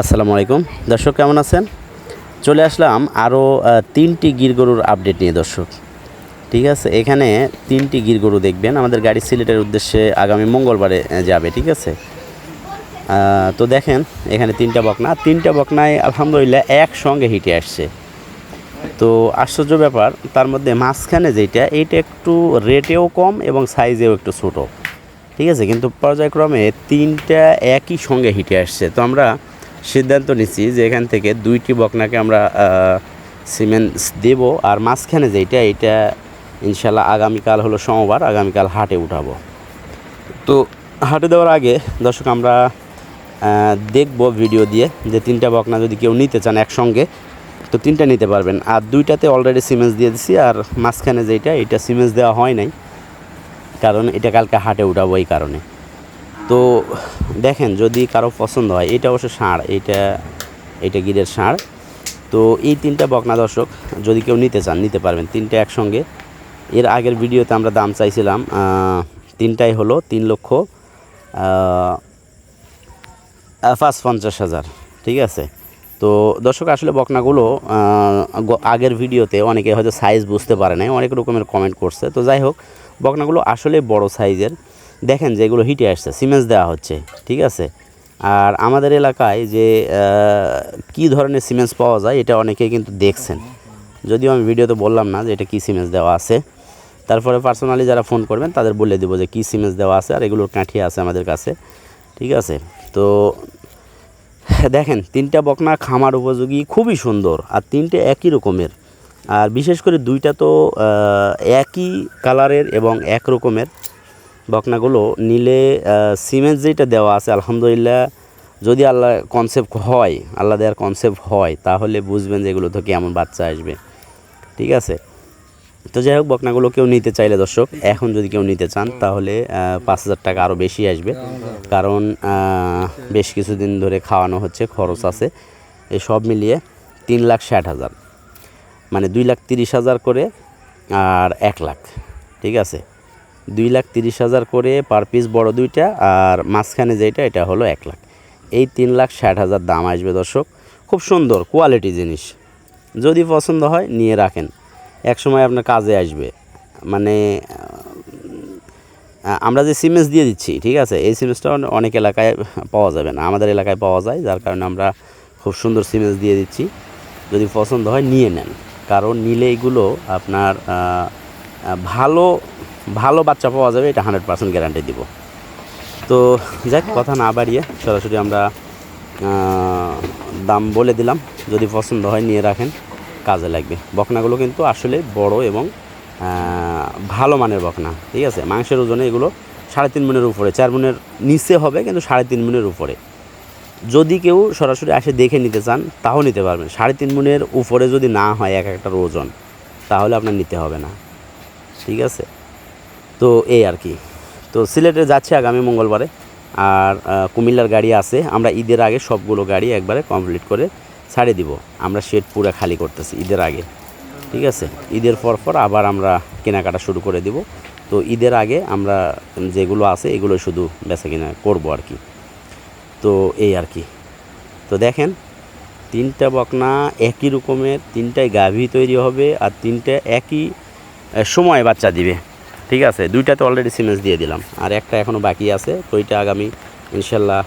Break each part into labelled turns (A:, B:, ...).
A: আসসালামু আলাইকুম। দর্শক, কেমন আছেন? চলে আসলাম আরও তিনটি গিরগরুর আপডেট নিয়ে, দর্শক। ঠিক আছে? এখানে তিনটি গিরগরু দেখবেন। আমাদের গাড়ি সিলেটের উদ্দেশ্যে আগামী মঙ্গলবারে যাবে, ঠিক আছে? তো দেখেন, এখানে তিনটা বকনা। তিনটা বকনায়, আলহামদুলিল্লাহ, একসঙ্গে হিটে আসছে। তো আশ্চর্য ব্যাপার, তার মধ্যে মাঝখানে যেটা এইটা একটু রেটেও কম এবং সাইজেও একটু ছোটো। ঠিক আছে? কিন্তু পর্যায়ক্রমে তিনটা একই সঙ্গে হিটে আসছে। তো আমরা সিদ্ধান্ত নিচ্ছি যে এখান থেকে দুইটি বকনাকে আমরা সিমেন্ট দেব আর মাঝখানে যেটা এটা ইনশাল্লাহ আগামীকাল হলো সোমবার, আগামীকাল হাটে উঠাবো। তো হাটে দেওয়ার আগে দর্শক আমরা দেখব ভিডিও দিয়ে যে তিনটা বকনা যদি কেউ নিতে চান একসঙ্গে, তো তিনটা নিতে পারবেন। আর দুইটাতে অলরেডি সিমেন্স দিয়ে দিছি আর মাঝখানে যেটা এটা সিমেন্স দেওয়া হয় নাই, কারণ এটা কালকে হাটে উঠাবো এই কারণে। তো দেখেন, যদি কারও পছন্দ হয়, এটা অবশ্য ষাঁড় এটা এটা গিরের ষাঁড় তো এই তিনটা বকনা দর্শক যদি কেউ নিতে চান, নিতে পারবেন তিনটা একসঙ্গে। এর আগের ভিডিওতে আমরা দাম চাইছিলাম তিনটাই হলো তিন লক্ষ পাঁচ পঞ্চাশ হাজার, ঠিক আছে? তো দর্শক, আসলে বকনাগুলো আগের ভিডিওতে অনেকে হয়তো সাইজ বুঝতে পারে নাই, অনেক রকমের কমেন্ট করছে। তো যাই হোক, বকনাগুলো আসলে বড় সাইজের দেখেন যেগুলো হিটে আসছে, সিমেন্স দেওয়া হচ্ছে, ঠিক আছে? আর আমাদের এলাকায় যে কী ধরনের সিমেন্স পাওয়া যায়, এটা অনেকেই কিন্তু দেখছেন। যদিও আমি ভিডিওতে বললাম না যে এটা কী সিমেন্স দেওয়া আছে। তারপরে পার্সোনালি যারা ফোন করবেন, তাদের বলে দেবো যে কী সিমেন্স দেওয়া আছে আর এগুলোর কাঠি আছে আমাদের কাছে, ঠিক আছে? তো দেখেন, তিনটা বকনা খামার উপযোগী, খুবই সুন্দর, আর তিনটে একই রকমের। আর বিশেষ করে দুইটা তো একই কালারের এবং এক রকমের। বকনাগুলো নিলে সিমেন্ট যেটা দেওয়া আছে, আলহামদুলিল্লাহ, যদি আল্লাহ কনসেপ্ট হয়, আল্লাহ দেওয়ার কনসেপ্ট হয়, তাহলে বুঝবেন যে এগুলো তো কেমন বাচ্চা আসবে। ঠিক আছে? তো যাই হোক, বকনাগুলো কেউ নিতে চাইলে দর্শক, এখন যদি কেউ নিতে চান, তাহলে পাঁচ হাজার টাকা আরও বেশি আসবে। কারণ বেশ কিছুদিন ধরে খাওয়ানো হচ্ছে, খরচ আছে। এই সব মিলিয়ে তিন লাখ ষাট হাজার। মানে দুই লাখ তিরিশ হাজার করে, আর এক লাখ। ঠিক আছে? দুই লাখ তিরিশ হাজার করে পার পিস বড় দুইটা আর মাঝখানে যেটা, এটা হলো এক লাখ। এই তিন লাখ ষাট হাজার দাম আসবে দর্শক। খুব সুন্দর কোয়ালিটি জিনিস। যদি পছন্দ হয়, নিয়ে রাখেন। এক সময় আপনার কাজে আসবে। মানে আমরা যে সিমেন্স দিয়ে দিচ্ছি, ঠিক আছে? এই সিমেন্সটা অনেক এলাকায় পাওয়া যাবে না। আমাদের এলাকায় পাওয়া যায়, যার কারণে আমরা খুব সুন্দর সিমেন্স দিয়ে দিচ্ছি। যদি পছন্দ হয়, নিয়ে নেন। কারণ নিলে এগুলো আপনার ভালো ভালো বাচ্চা পাওয়া যাবে, এটা হান্ড্রেড পার্সেন্ট গ্যারান্টি দিব। তো যাক, কথা না বাড়িয়ে সরাসরি আমরা দাম বলে দিলাম। যদি পছন্দ হয় নিয়ে রাখেন, কাজে লাগবে। বকনাগুলো কিন্তু আসলে বড় এবং ভালো মানের বকনা, ঠিক আছে? মাংসের ওজনে এগুলো সাড়ে তিন মনের উপরে, চার মনের নিচে হবে কিন্তু সাড়ে তিন মনের উপরে। যদি কেউ সরাসরি আসে দেখে নিতে চান, তাও নিতে পারবেন। সাড়ে তিন মনের উপরে যদি না হয় এক একটার ওজন, তাহলে আপনার নিতে হবে না। ঠিক আছে? তো এই আর কি। তো সিলেটে যাচ্ছে আগামী মঙ্গলবারে। আর কুমিল্লার গাড়ি আছে। আমরা ঈদের আগে সবগুলো গাড়ি একবারে কমপ্লিট করে ছাড়ে দিব। আমরা শেড পুরো খালি করতেছি ঈদের আগে। ঠিক আছে? ঈদের পর পর আবার আমরা কেনাকাটা শুরু করে দিব। তো ঈদের আগে আমরা যেগুলো আছে এগুলো শুধু বেচা কিনা করব আর কি। তো এই আর কি। তো দেখেন, তিনটা বকনা একই রকমের, তিনটায় গাভী তৈরি হবে আর তিনটা একই সময় বাচ্চা দিবে। ঠিক আছে, দুইটাতে অলরেডি সিমেন্স দিয়ে দিলাম। আর একটা এখনও বাকি আছে ওইটা আগামী, ইনশাল্লাহ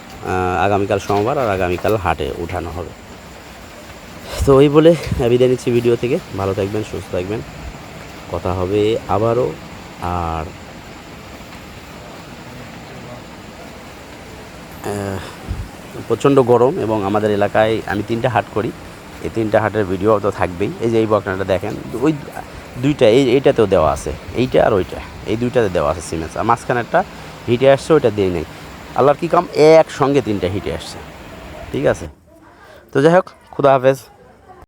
A: আগামীকাল সোমবার আর আগামীকাল হাটে উঠানো হবে। তো ওই বলে বিদায় নিচ্ছি ভিডিও থেকে। ভালো থাকবেন, সুস্থ থাকবেন। কথা হবে আবারও, আর প্রচণ্ড গরম এবং আমাদের এলাকায় আমি তিনটা হাট করি। এই তিনটা হাটের ভিডিও তো থাকবেই। এই যে এই বকনাটা দেখেন, ওই দুইটা, এই এইটাতেও দেওয়া আছে। এইটা আর ওইটা। এই দুইটাতে দেওয়া আছে সিমেন্স আর মাঝখানেরটা হিটে আসছে, ওইটা দিয়ে নেই। আল্লাহর কী কাম? একসঙ্গে তিনটা হিটে আসছে। ঠিক আছে? তো যাই হোক, খুদা হাফেজ।